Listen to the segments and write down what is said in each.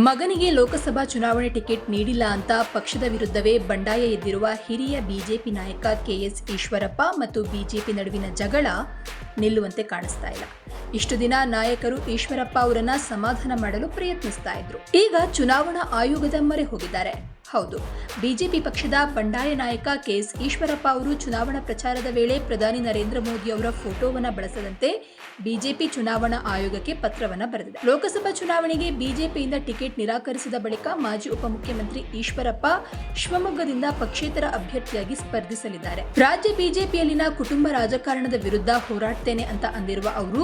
ಮಗನಿಗೆ ಲೋಕಸಭಾ ಚುನಾವಣೆ ಟಿಕೆಟ್ ನೀಡಿಲ್ಲ ಅಂತ ಪಕ್ಷದ ವಿರುದ್ಧವೇ ಬಂಡಾಯ ಎದ್ದಿರುವ ಹಿರಿಯ ಬಿಜೆಪಿ ನಾಯಕ ಕೆಎಸ್ ಈಶ್ವರಪ್ಪ ಮತ್ತು ಬಿಜೆಪಿ ನಡುವಿನ ಜಗಳ ನಿಲ್ಲುವಂತೆ ಕಾಣಿಸ್ತಾ ಇಲ್ಲ. ಇಷ್ಟು ದಿನ ನಾಯಕರು ಈಶ್ವರಪ್ಪ ಅವರನ್ನ ಸಮಾಧಾನ ಮಾಡಲು ಪ್ರಯತ್ನಿಸ್ತಾ ಇದ್ರು. ಈಗ ಚುನಾವಣಾ ಆಯೋಗದ ಮೊರೆ ಹೋಗಿದ್ದಾರೆ. ಹೌದು, ಬಿಜೆಪಿ ಪಕ್ಷದ ಬಂಡಾಯ ನಾಯಕ ಕೆಎಸ್ ಈಶ್ವರಪ್ಪ ಅವರು ಚುನಾವಣಾ ಪ್ರಚಾರದ ವೇಳೆ ಪ್ರಧಾನಿ ನರೇಂದ್ರ ಮೋದಿ ಅವರ ಫೋಟೋವನ್ನು ಬಳಸದಂತೆ ಬಿಜೆಪಿ ಚುನಾವಣಾ ಆಯೋಗಕ್ಕೆ ಪತ್ರವನ್ನು ಬರೆದಿದೆ. ಲೋಕಸಭಾ ಚುನಾವಣೆಗೆ ಬಿಜೆಪಿಯಿಂದ ಟಿಕೆಟ್ ನಿರಾಕರಿಸಿದ ಬಳಿಕ ಮಾಜಿ ಉಪಮುಖ್ಯಮಂತ್ರಿ ಈಶ್ವರಪ್ಪ ಶಿವಮೊಗ್ಗದಿಂದ ಪಕ್ಷೇತರ ಅಭ್ಯರ್ಥಿಯಾಗಿ ಸ್ಪರ್ಧಿಸಲಿದ್ದಾರೆ. ರಾಜ್ಯ ಬಿಜೆಪಿಯಲ್ಲಿನ ಕುಟುಂಬ ರಾಜಕಾರಣದ ವಿರುದ್ಧ ಹೋರಾಡ್ತೇನೆ ಅಂತ ಅಂದಿರುವ ಅವರು,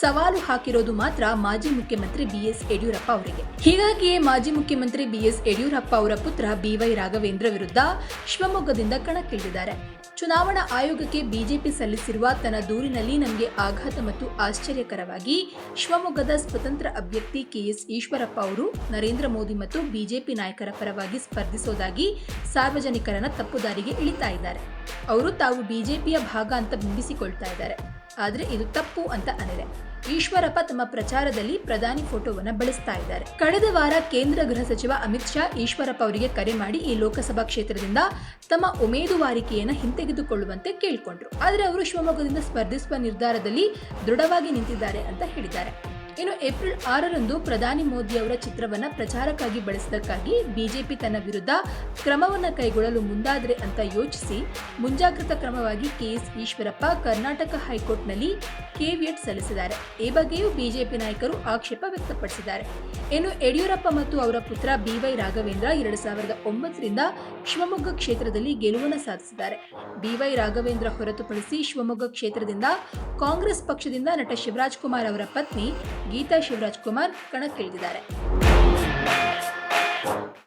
ಸವಾಲು ಹಾಕಿರೋದು ಮಾತ್ರ ಮಾಜಿ ಮುಖ್ಯಮಂತ್ರಿ ಬಿ ಎಸ್ ಯಡಿಯೂರಪ್ಪ ಅವರಿಗೆ. ಹೀಗಾಗಿಯೇ ಮಾಜಿ ಮುಖ್ಯಮಂತ್ರಿ ಬಿ ಎಸ್ ಯಡಿಯೂರಪ್ಪ ಅವರ ಪುತ್ರ ಬಿವೈ ರಾಘವೇಂದ್ರ ವಿರುದ್ಧ ಶಿವಮೊಗ್ಗದಿಂದ ಕಣಕ್ಕಿಳಿದಿದ್ದಾರೆ. ಚುನಾವಣಾ ಆಯೋಗಕ್ಕೆ ಬಿಜೆಪಿ ಸಲ್ಲಿಸಿರುವ ತನ್ನ ದೂರಿನಲ್ಲಿ ನಮಗೆ ಆಘಾತ ಮತ್ತು ಆಶ್ಚರ್ಯಕರವಾಗಿ ಶಿವಮೊಗ್ಗದ ಸ್ವತಂತ್ರ ಅಭ್ಯರ್ಥಿ ಕೆಎಸ್ ಈಶ್ವರಪ್ಪ ಅವರು ನರೇಂದ್ರ ಮೋದಿ ಮತ್ತು ಬಿಜೆಪಿ ನಾಯಕರ ಪರವಾಗಿ ಸ್ಪರ್ಧಿಸೋದಾಗಿ ಸಾರ್ವಜನಿಕರನ್ನ ತಪ್ಪುದಾರಿಗೆ ಇಳಿತಾ ಇದ್ದಾರೆ. ಅವರು ತಾವು ಬಿಜೆಪಿಯ ಭಾಗ ಅಂತ ಬಿಂಬಿಸಿಕೊಳ್ತಾ ಇದ್ದಾರೆ. ಆದರೆ ಇದು ತಪ್ಪು ಅಂತ ಅನಿದೆ. ಈಶ್ವರಪ್ಪ ತಮ್ಮ ಪ್ರಚಾರದಲ್ಲಿ ಪ್ರಧಾನಿ ಫೋಟೋವನ್ನು ಬಳಸ್ತಾ ಇದ್ದಾರೆ. ಕಳೆದ ವಾರ ಕೇಂದ್ರ ಗೃಹ ಸಚಿವ ಅಮಿತ್ ಶಾ ಈಶ್ವರಪ್ಪ ಅವರಿಗೆ ಕರೆ ಮಾಡಿ ಈ ಲೋಕಸಭಾ ಕ್ಷೇತ್ರದಿಂದ ತಮ್ಮ ಉಮೇದುವಾರಿಕೆಯನ್ನು ಹಿಂತೆಗೆದುಕೊಳ್ಳುವಂತೆ ಕೇಳಿಕೊಂಡ್ರು. ಆದರೆ ಅವರು ಶಿವಮೊಗ್ಗದಿಂದ ಸ್ಪರ್ಧಿಸುವ ನಿರ್ಧಾರದಲ್ಲಿ ದೃಢವಾಗಿ ನಿಂತಿದ್ದಾರೆ ಅಂತ ಹೇಳಿದ್ದಾರೆ. ಇನ್ನು ಏಪ್ರಿಲ್ ಆರರಂದು ಪ್ರಧಾನಿ ಮೋದಿ ಅವರ ಚಿತ್ರವನ್ನ ಪ್ರಚಾರಕ್ಕಾಗಿ ಬಳಸಿದ್ದಕ್ಕಾಗಿ ಬಿಜೆಪಿ ತನ್ನ ವಿರುದ್ಧ ಕ್ರಮವನ್ನ ಕೈಗೊಳ್ಳಲು ಮುಂದಾದರೆ ಅಂತ ಯೋಚಿಸಿ ಮುಂಜಾಗ್ರತಾ ಕ್ರಮವಾಗಿ ಕೆಎಸ್ ಈಶ್ವರಪ್ಪ ಕರ್ನಾಟಕ ಹೈಕೋರ್ಟ್ನಲ್ಲಿ ಕೆವಿಯಟ್ ಸಲ್ಲಿಸಿದ್ದಾರೆ. ಈ ಬಗ್ಗೆಯೂ ಬಿಜೆಪಿ ನಾಯಕರು ಆಕ್ಷೇಪ ವ್ಯಕ್ತಪಡಿಸಿದ್ದಾರೆ. ಇನ್ನು ಯಡಿಯೂರಪ್ಪ ಮತ್ತು ಅವರ ಪುತ್ರ ಬಿವೈ ರಾಘವೇಂದ್ರ ಎರಡು ಸಾವಿರದ ಒಂಬತ್ತರಿಂದ ಶಿವಮೊಗ್ಗ ಕ್ಷೇತ್ರದಲ್ಲಿ ಗೆಲುವನ್ನು ಸಾಧಿಸಿದ್ದಾರೆ. ಬಿವೈ ರಾಘವೇಂದ್ರ ಹೊರತುಪಡಿಸಿ ಶಿವಮೊಗ್ಗ ಕ್ಷೇತ್ರದಿಂದ ಕಾಂಗ್ರೆಸ್ ಪಕ್ಷದಿಂದ ನಟ ಶಿವರಾಜ್ ಕುಮಾರ್ ಅವರ ಪತ್ನಿ ಗೀತಾ ಶಿವರಾಜ್ ಕುಮಾರ್ ಕಣಕ್ಕಿಳಿದಿದ್ದಾರೆ.